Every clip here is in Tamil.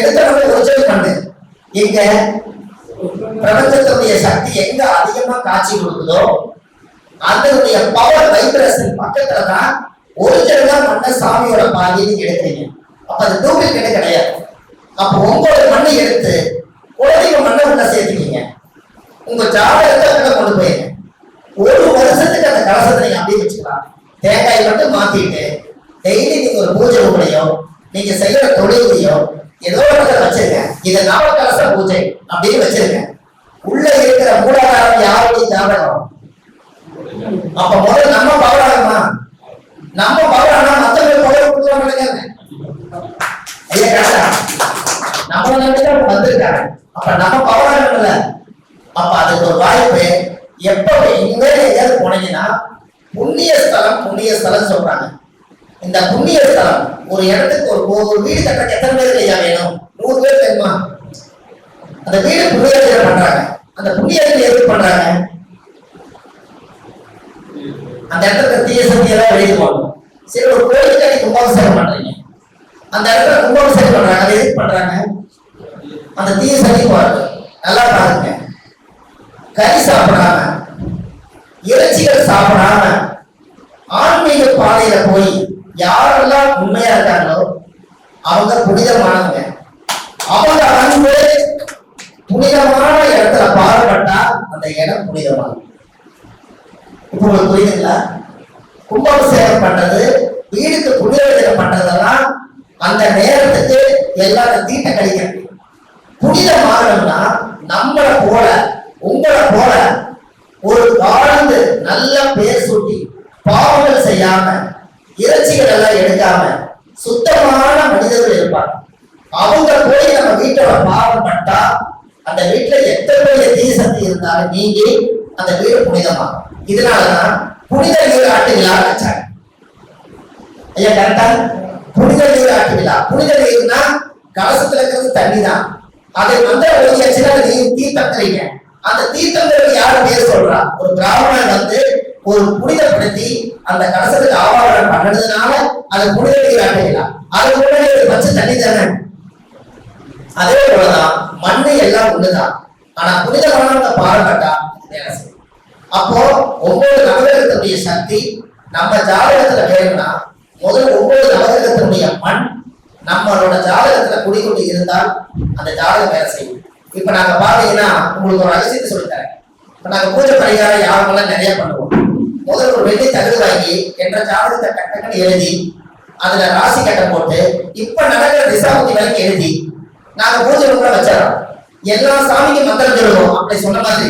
எடுத்தவங்க ஒரிஜினல் பண்ணு? எங்க பிரபஞ்சத்தினுடைய சக்தி எங்க அதிகமா காட்சி கொடுக்குதோ அதனுடைய பவர் வைப்ரேஷன் பக்கத்துல தான் ஒரிஜினலா பண்ண சாமியோட பாதியை நீங்க எடுக்கிறீங்க. அப்ப அது டூப்ளிகேட் கிடையாது. அப்ப உங்களோட மண்ணை எடுத்து குழந்தைங்க மண்ணை உள்ள சேர்த்துக்கீங்க. உங்க ஜாதகத்தை உள்ள கொண்டு போயிருங்க. ஒரு வருஷத்துக்கு அந்த கலசத்தை நீங்க அப்படியே வச்சுக்கலாம். தேங்காய் மட்டும் மாத்திட்டு டெய்லி நீங்க ஒரு பூஜை ரூம்லையோ நீங்க செய்யற தொழிலையோ ஏதோ ஒன்று வச்சிருங்க இதை நவ பூஜை அப்படின்னு வச்சிருங்க உள்ள இருக்கிற மூலாதாரம் யாருடைய ஜாதகம் அப்ப முதல்ல நம்ம பவராகமா நம்ம பவரானா மத்தவங்க பவர் கொடுக்க மாட்டேங்க ஐயா கரெக்டா? நம்மள நம்பிதான் வந்திருக்காங்க. அப்ப நம்ம பவராகல அப்ப அதுக்கு ஒரு வாய்ப்பு எப்ப இனிமேல் எங்கேயாவது போனீங்கன்னா புண்ணிய ஸ்தலம் புண்ணிய ஸ்தலம் சொல்றாங்க. இந்த புண்ணிய ஸ்தலம் ஒரு இடத்துக்கு ஒரு ஒரு வீடு கட்டுறதுக்கு எத்தனை பேர் ஐயா வேணும்? நூறு பேர் வேணுமா அந்த வீடு புண்ணியத்தில் பண்றாங்க. அந்த புண்ணியத்தில் எதுக்கு பண்றாங்க? அந்த இடத்துல தீய சக்தி எல்லாம் வெளியே போகணும். சரி ஒரு கோயிலுக்கு அடி கும்பாபிஷேகம் பண்றீங்க. அந்த இடத்துல கும்பாபிஷேகம் பண்றாங்க. அதை எதுக்கு பண்றாங்க? அந்த தீய சக்தி பாருங்க நல்லா பாருங்க. கறி சாப்பிடாம இறைச்சிகள் சாப்பிடாம ஆன்மீக பாதையில போய் யாரெல்லாம் உண்மையா இருக்காங்களோ அவங்க புனிதமானவங்க. அவங்க வந்து புனிதமான இடத்துல பாடுபட்டா அந்த இடம் புனிதமானது இப்போ உங்களுக்கு புரியுதுங்களா? கும்பாபிஷேகம் பண்றது வீடுக்கு புனிதம் பண்றதெல்லாம் அந்த நேரத்துக்கு எல்லாரும் தீட்ட கழிக்கிறது புனிதமாகணும்னா நம்மளை போல உங்களை போல ஒரு வாழ்ந்து நல்ல பேர் சூட்டி பாவங்கள் செய்யாம இறைச்சிகள் எல்லாம் எடுக்காம சுத்தமான மனிதர்கள் இருப்பாங்க. அவங்க போய் நம்ம வீட்டோட பாவம் பட்டா அந்த வீட்டுல எத்தனை பெரிய தீய சக்தி இருந்தாலும் நீங்கி அந்த வீடு புனிதமாகும் இதனாலதான் புனித நீராட்டு விழா வச்சாங்க ஐயா கரெக்டா புனித நீராட்டு விழா. புனித நீர்னா கலசத்துல இருக்கிறது தண்ணி தான் அதை வந்து ஓதியாச்சுன்னா அது நீர் தீர்த்தம் அந்த தீர்த்தம் யாரு பேர் சொல்றா? ஒரு பிராமணன் வந்து ஒரு புனிதப்படுத்தி அந்த கலசத்துக்கு ஆவாரம் பண்ணதுனால அது புனித நீராட்டு விழா அது முன்னாடி பச்சை தண்ணி தானே? அதே போலதான் மண்ணு எல்லாம் ஒண்ணுதான். ஆனா புனிதமானவங்க பாடப்பட்டா வேலை அப்போ ஒவ்வொரு நவகிரகத்தினுடைய சக்தி நம்ம ஜாதகத்துல வேணும்னா முதல் ஒவ்வொரு நவகிரகத்தினுடைய மண் நம்மளோட ஜாதகத்துல குடிக்கொண்டு இருந்தால் அந்த ஜாதகம் வேலை செய்யும். இப்ப நாங்க பாத்தீங்கன்னா உங்களுக்கு ஒரு ரகசியத்தை சொல்லித்தரேன். இப்ப நாங்க பூஜை பரிகாரம் யாருக்கெல்லாம் நிறைய பண்ணுவோம்? முதல்ல ஒரு வெள்ளி தகுதி வாங்கி என்ற ஜாதகத்தை கட்டங்கள் எழுதி அதுல ராசி கட்ட போட்டு இப்ப நடக்கிற திசாபுத்தி வரைக்கும் எழுதி நாங்க பூஜை கூட வச்சிடறோம். எல்லா சாமிக்கும் மந்திரம் சொல்லுவோம். அப்படி சொன்ன மாதிரி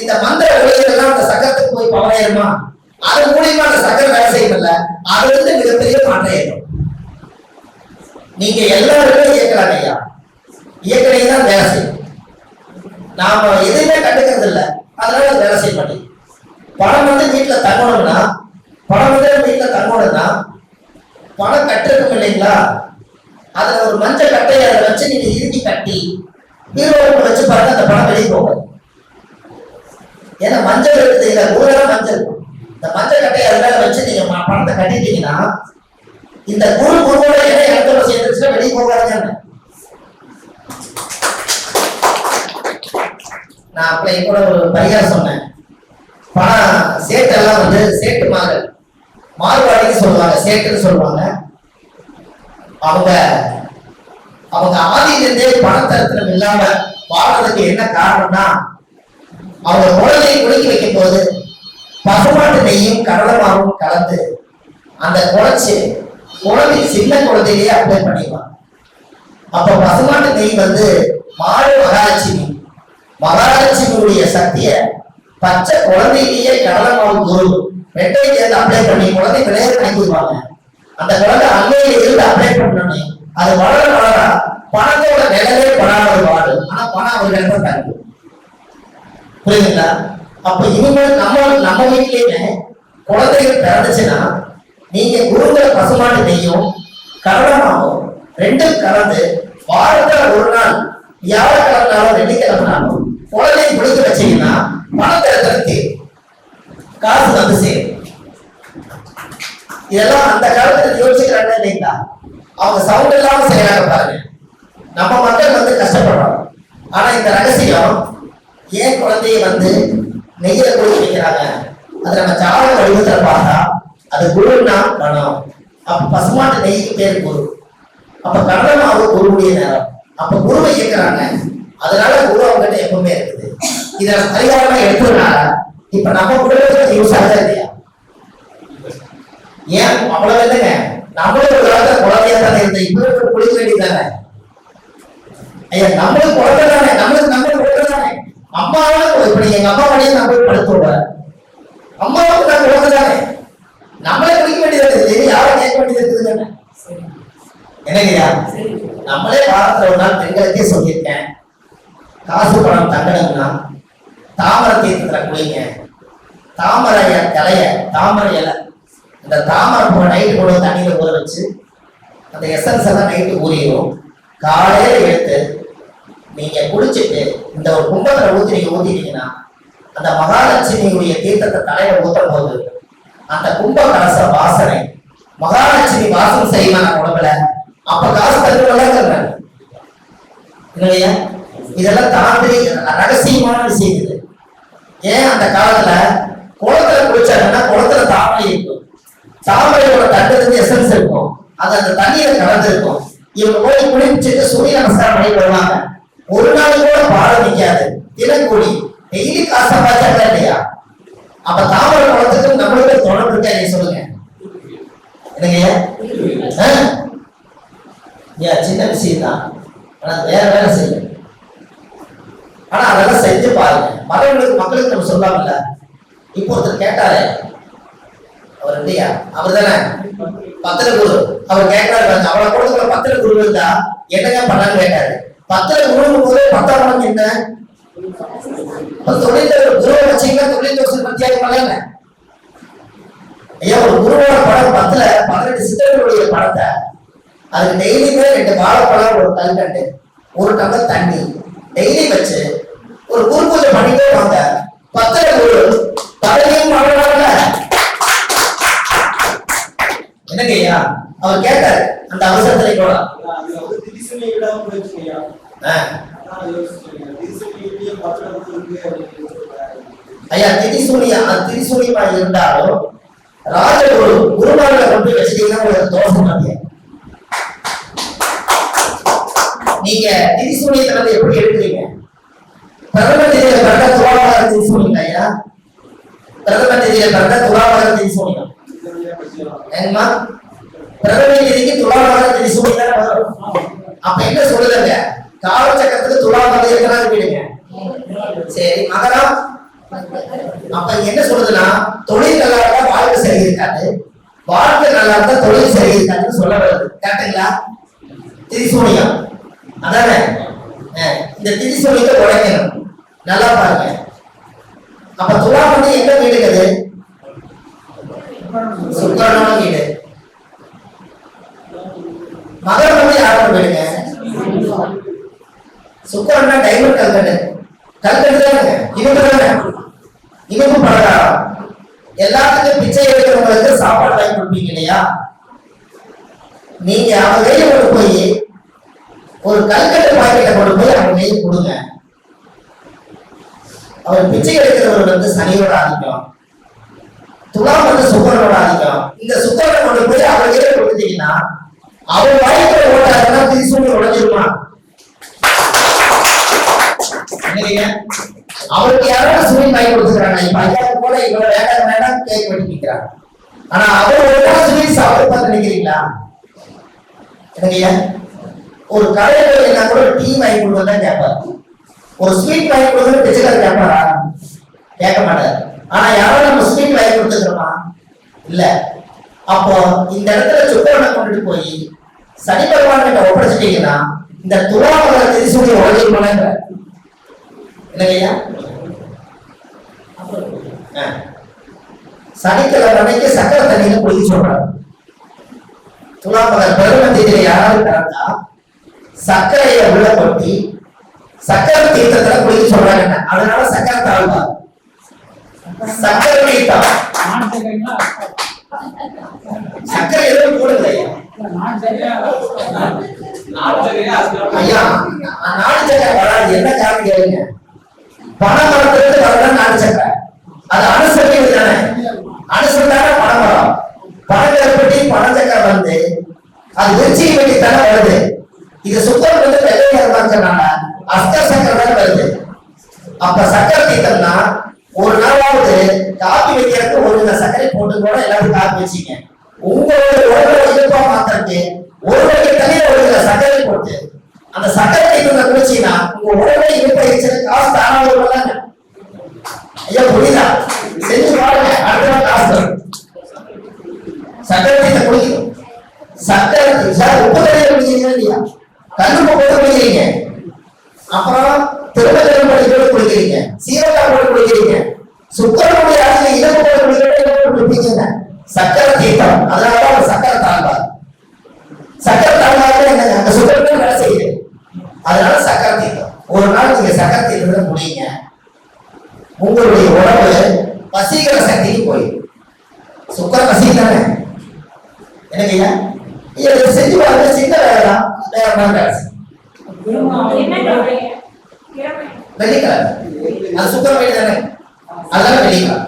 இந்த மந்திர விளைவுகள்லாம் அந்த சக்கரத்துக்கு போய் பவனையிருமா அது மூலியமா அந்த சக்கரம் வேலை செய்யல அதுல இருந்து மிகப்பெரிய மாற்றம் ஏற்படும். நீங்க எல்லாருமே இயக்கலாம் ஐயா. இயக்கலையும் தான் வேலை செய்யும். நாம எதுவுமே கண்டுக்கிறது இல்லை அதனால வேலை செய்ய மாட்டேங்குது. பணம் வந்து வீட்டுல தங்கணும்னா பணம் வந்து வீட்டுல தங்கணும்னா பணம் கட்டிருக்கும் இல்லைங்களா? அதுல ஒரு மஞ்சள் கட்டையை அதை வச்சு நீங்க இறுக்கி கட்டி பீரோவுக்கு வச்சு பாருங்க அந்த பணம் வெளியே போகும். ஏன்னா மஞ்சள் இருக்குது இல்ல ஊரெல்லாம் மஞ்சள் இந்த மஞ்சள் கட்டையை அது மேல வச்சு நீங்க பணத்தை கட்டிட்டீங்கன்னா இந்த குரு குருவோட இணை இடத்துல சேர்ந்துச்சுன்னா வெளியே போகாதுங்க. நான் அப்ப கூட ஒரு பரிகாரம் சொன்னேன். வந்து சேட்டு மகள் மார்வாடின்னு சொல்லுவாங்க சேட்டுன்னு சொல்லுவாங்க. அவங்க அவங்க ஆதியிலிருந்தே பணத்தரத்தினம் இல்லாம வாழ்றதுக்கு என்ன காரணம்னா அவங்க குழந்தையை குளிக்க வைக்கும் போது பசுமாட்டு நெய்யும் கடலமாவும் கலந்து அந்த குழச்சி குழந்தை சின்ன குழந்தையிலேயே அப்ளை பண்ணிடுவாங்க. அப்ப பசுமாட்டு நெய் வந்து மாடு மகாலட்சுமி மகாலட்சுமியுடைய சக்தியை பச்சை குழந்தையிலேயே கடலமாவு குரு ரெண்டையும் சேர்ந்து அப்ளை பண்ணி குழந்தை விளையாட பண்ணிடுவாங்க அந்த குழந்தை அன்னையில இருந்து அப்ளை பண்ணணும் அது வளர வளர பணத்தோட நிலையே படாத ஒரு வாடு ஆனா பணம் ஒரு இடத்துல புரியுதுங்களா? அப்ப இவங்க நம்ம நம்ம வீட்லயுமே குழந்தைகள் பிறந்துச்சுன்னா நீங்க குருங்கிற பசுமாட்டு நெய்யும் கடலமாவும் ரெண்டும் கலந்து வாரத்துல ஒரு நாள் வியாழக்கிழமை ரெண்டு கிழமை குழந்தையை கொடுத்து வச்சீங்கன்னா பணத்தை எடுத்து காசு வந்து சேரும். இதெல்லாம் அந்த காலத்துல யோசிக்கிறாங்க இல்லைங்களா? அவங்க சவுண்ட் இல்லாம செய்யறாங்க பாருங்க. நம்ம மக்கள் வந்து கஷ்டப்படுறோம். ஆனா இந்த ரகசியம் ஏன் குழந்தைய வந்து நெய்யில குழி வைக்கிறாங்க? அது நம்ம ஜாத வடிவத்துல பார்த்தா அது குருன்னா கணம். அப்ப பசுமாட்டு நெய்க்கு பேர் குரு. அப்ப கரணமாவு குருவுடைய நேரம். அப்ப குருவை இயக்குறாங்க. அதனால குரு அவங்ககிட்ட எப்பவுமே இருக்குது. இத பரிகாரமா எடுத்ததுனால இப்ப நம்ம குடும்பத்துக்கு யூஸ் ஆகுதா இல்லையா? ஏன்? அவ்வளவு இல்லைங்க நம்மளும் ஒரு காலத்துல குழந்தையா தானே இருந்தோம் இப்ப குளிக்க வேண்டியதானே ஐயா நம்மளுக்கு குழந்தை தானே. நம்மளுக்கு நம்மளுக்கு குழந்தை தானே. அம்மாவும் இப்ப எங்க அம்மா வழியை நான் போய் அம்மாவுக்கு நான் குழந்தை தானே. நம்மளே குளிக்க வேண்டியது இருக்குது யாரும் கேட்க வேண்டியது இருக்குது தானே? என்னங்கய்யா நம்மளே வாரத்துல ஒரு நாள் பெண்களுக்கே சொல்லியிருக்கேன். காசு பணம் தங்கணும்னா தாமரை தீர்த்தத்துல குளிங்க தாமரை தலைய தாமரை இலை. இந்த தாமரை பூ நைட்டு கூட தண்ணியில ஊற வச்சு. அந்த எசன்ஸ் எல்லாம் நைட்டு ஊறிடும் காலையில எடுத்து நீங்க குடிச்சிட்டு இந்த ஒரு கும்பத்துல ஊத்தி நீங்க ஊத்திட்டீங்கன்னா அந்த மகாலட்சுமியுடைய தீர்த்தத்தை தலையில ஊத்தும் போது அந்த கும்ப கலச வாசனை மகாலட்சுமி வாசம் செய்வாங்க உடம்புல? அப்ப காசு தருவதாக இல்லையா? இதெல்லாம் தாண்டி ரகசியமான விஷயம் இது ஏன் அந்த காலத்துல குளத்துல குளிச்சாங்கன்னா குளத்துல தாமரை இருக்கும். தாமரையோட தட்டுல எசன்ஸ் இருக்கும். அது அந்த தண்ணியில கலந்துருக்கும். இவங்க போய் குளிச்சுட்டு சூரிய நமஸ்காரம் பண்ணி வருவாங்க. ஒரு நாள் கூட பாடம் நிக்காது தினக்கூலி டெய்லி காசு பாய்ச்சாங்க இல்லையா? அப்ப தாமரை குளத்துக்கும் நம்மளுக்கு தொடர்பு இருக்கா நீ சொல்லுங்க. என்னங்க? ஐயா சின்ன விஷயம் தான் ஆனா வேற வேலை செய்யும் ஆனா அதெல்லாம் செஞ்சு பாருங்க. மற்றவங்களுக்கு மக்களுக்கு நம்ம சொல்லாமல்ல. இப்போ ஒருத்தர் கேட்டாரு. அவர் இல்லையா? அவர் தானே? பத்திர குரு அவர் கேட்கிறாரு அவளை அவரை பத்திர குரு இருந்தா என்னங்க பண்ணான்னு கேட்டாரு. பத்திர குருவும் போது பத்தாம் படம் என்ன தொழில் குருவை வச்சீங்கன்னா தொழில் தோசை பிரத்யேகம் பண்ணல ஐயா ஒரு குருவோட படம் பத்துல பன்னெண்டு சித்தர்களுடைய படத்தை. அது டெய்லியுமே ரெண்டு வாழைப்பழம் ஒரு கல்கண்டு ஒரு டம்ளர் தண்ணி. டெய்லி வச்சு ஒரு குரு பூஜை பண்ணிட்டே வாங்க. பத்திர குரு தலையும் மழை என்னங்க ஐயா? அவர் கேட்டாரு. அந்த அவசரத்துல கூட ஐயா திரிசூலியா திரிசூலியமா இருந்தாலும் ராஜகுரு குருமார்களை கொண்டு வச்சிட்டீங்கன்னா உங்களுக்கு தோஷம் இல்லையா நீங்க திரிசூலியத்தை எப்படி எடுக்கிறீங்க? பிரதம தேதியில பிறந்த துலாபார ஐயா. பிரதம தேதியில பிறந்த துலாபார ஏங்கம்மா? பிரதம தேதிக்கு சொல்லுங்க அப்ப என்ன காலச்சக்கரத்துக்கு இருக்கிறாரு சரி மகரம். அப்ப என்ன சொல்லுதுன்னா தொழில் நல்லா இருந்தா வாழ்க்கை சரி இருக்காது வாழ்க்கை நல்லா இருந்தா தொழில் சரி இருக்காதுன்னு சொல்ல வருது கரெக்டுங்களா? திரிசூனியம். அதானே? இந்த திரிசூனியத்தை உடைக்கணும். நல்லா பாருங்க. அப்ப துலா வந்து எங்க வீடுங்கிறது சுக்கரமான வீடு. மகரம் வந்து யாரோட வீடுங்க சுக்கரன்னா டைமண்ட் கல்கண்டு. கல்கண்டு தானே? இவங்க தானே? இவங்க பலகாரம் எல்லாத்துக்கும் பிச்சை எடுக்கிறவங்களுக்கு சாப்பாடு வாங்கி கொடுப்பீங்க இல்லையா? நீங்க அவங்க கையில கொண்டு போய் ஒரு கல்கட்டு பாக்கெட்டை கொண்டு போய் அவங்க கையில கொடுங்க. அவர் பிச்சை எடுக்கிறவர் வந்து சனியோட ஆதிக்கம். துலாம் வந்து சுக்கரனோட ஆதிக்கம். இந்த சுக்கரனை கொண்டு போய் அவர் ஏற கொடுத்தீங்கன்னா அவர் வாய்ப்புல ஓட்டாருன்னா திரிசூலி உடஞ்சிருமா? என்னங்க அவருக்கு யாராவது சுமை வாங்கி கொடுத்துக்கிறாங்க இப்ப ஐயாவுக்கு போல இவ்வளவு வேண்டாம் வேண்டாம் கேக் வெட்டி நிற்கிறாங்க ஆனா அவர் ஒரு நாள் சுமை சாப்பிட்டு பார்த்து நினைக்கிறீங்களா என்னங்கய்யா ஒரு கடையில் என்ன கூட டீ வாங்கி கொடுத்தா கேட்பாரு ஒரு ஸ்வீட் வாங்கி கொடுத்தா பிச்சைக்காரர் கேட்பாரா? கேட்க மாட்டார் ஆனா யாரும் நம்ம ஸ்வீட் வாங்கி கொடுத்துக்கிறோமா இல்ல. அப்போ இந்த இடத்துல சுக்கரனை கொண்டுட்டு போய் சனி பகவான் கிட்ட ஒப்படைச்சிட்டீங்கன்னா இந்த துலாமல திரிசூலி உழைச்சிருமாங்க இல்லையா ஆ. சனிக்கிழமை அன்னைக்கு சக்கரை தண்ணியில குளிக்க சொல்றாங்க துலாமலர் பெருமத்தியில யாராவது கலந்தா சர்க்கரையை உள்ள கொட்டி சக்கரை தீர்த்தத்துல குடிக்க சொல்றாங்க. அதனால சக்கரை தாழ்வா. சக்கரை தீர்த்தம். சக்கரை எதுவும் போடுங்க ஐயா நாலு சக்கரை வராது. என்ன காரணம் கேளுங்க. பணம் மரத்துக்கு வரல நாலு சக்கரை? அது அனுசரிக்கிறது தானே அனுசரித்தான பணம் வரும் பணம் ஏற்பட்டு பணம் சக்கரை வந்து அது விருச்சி வெட்டி தானே வருது. இது சுத்தம் வந்து வெள்ளை இருந்தாங்கனால அஷ்ட சக்கரை தான் வருது. அப்ப சக்கரை தீர்த்தம்னா ஒரு நாளாவது காப்பி வைக்கிறதுக்கு ஒரு வித சர்க்கரை போட்டு கூட எல்லாரும் காப்பி வச்சுங்க. உங்களோட ஒரு இயல்பா மாத்திரக்கு? ஒரு வகை தனியா ஒரு வித சர்க்கரை போட்டு. அந்த சர்க்கரை தீர்த்தத்தை குடிச்சீங்கன்னா உங்க உடம்புல இருப்ப காசு தானா வருவாங்க ஐயா புரியுதா செஞ்சு பாருங்க அடுத்த நாள் காசு தரும் சர்க்கரை தீர்த்தம் குடிக்கணும் சர்க்கரை சார் உப்பு தண்ணியை குடிக்கிறீங்க இல்லையா கல்லுப்பு போட்டு குடிக்கிறீங்க அப்புறம் திருமணம் படிக்கிறது குடிக்கிறீங்க சீரகா போட்டு குடிக்கிறீங்க சுக்கரனுடைய அழகு இலக்கு போட்டு குடிக்கிறீங்க குடிப்பீங்க சக்கரை தீர்த்தம் அதனாலதான் ஒரு சக்கரை தாழ்வா சக்கரை தாழ்வாக என்னங்க அந்த சுக்கரத்தில் வேலை செய்யுது அதனால சக்கரை தீர்த்தம் ஒரு நாள் நீங்க சக்கரை தீர்த்தத்தை முடியுங்க உங்களுடைய உடம்பு வசீகர சக்திக்கு போயிடும் சுக்கர வசீ தானே என்னங்கய்யா இதை செஞ்சு பாருங்க சின்ன வேலை தான் வேற வேலை செய்யும். வெள்ளிக்கிழமை அது சுக்கர வெள்ளி தானே அதனால வெள்ளிக்கிழமை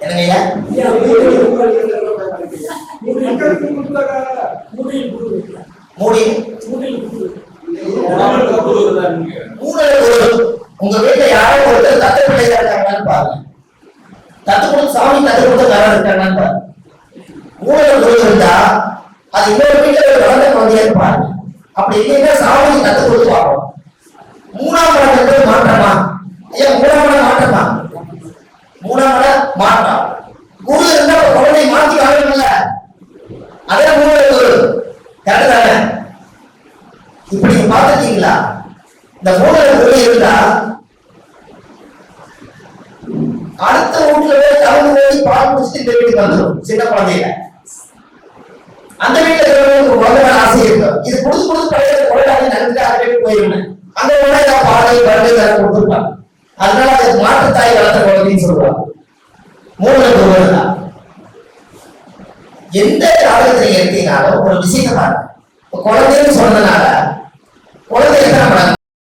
என்னங்கய்யா மூடி. மூணு ஒரு உங்க வீட்டுல யாரோ ஒருத்தர் தத்து பிள்ளையா இருக்காங்கன்னு பாருங்க. தத்து கொடுத்து சாமி தத்து கொடுத்து யாரோ இருக்காங்கன்னு பாருங்க. மூணு குரு இருந்தா அது இன்னொரு வீட்டுல ஒரு வளர்ந்த குழந்தையான்னு பாருங்க. அப்படி இல்லைன்னா சாமி தத்து கொடுத்து பார்ப்போம் மூணாம் இடம் என்பது மாற்றமா? ஐயா மூணாம் இடம் மாற்றமா? மூணாம் இடம் மாற்றம் குரு இருந்தா ஒரு குழந்தை மாத்தி வாழணும்ல அதே மூணு குரு கரெக்ட் தானே இப்படி பார்த்துட்டீங்களா? இந்த மூணு இருந்தா அடுத்த வீட்டுல போய் கலந்து போய் பால் குடிச்சிட்டு இந்த வீட்டுக்கு வந்துடும் சின்ன குழந்தையில. அந்த வீட்டுல இருக்கிறவங்களுக்கு குழந்தை ஆசை இருக்கும் இது கொடுத்து கொடுத்து பழைய குழந்தை நடந்துட்டு அந்த வீட்டுக்கு போயிருந்தேன். அந்த நான் பாலை பழைய தர கொடுத்துருப்பாங்க அதனால அது மாற்றுத்தாய் வளர்த்த குழந்தைன்னு சொல்லுவாங்க. மூணு தான் எந்த காலத்துல எடுத்தீங்கனாலும் ஒரு விஷயத்தை பாருங்க குழந்தைன்னு சொன்னதுனால குழந்தை எத்தனை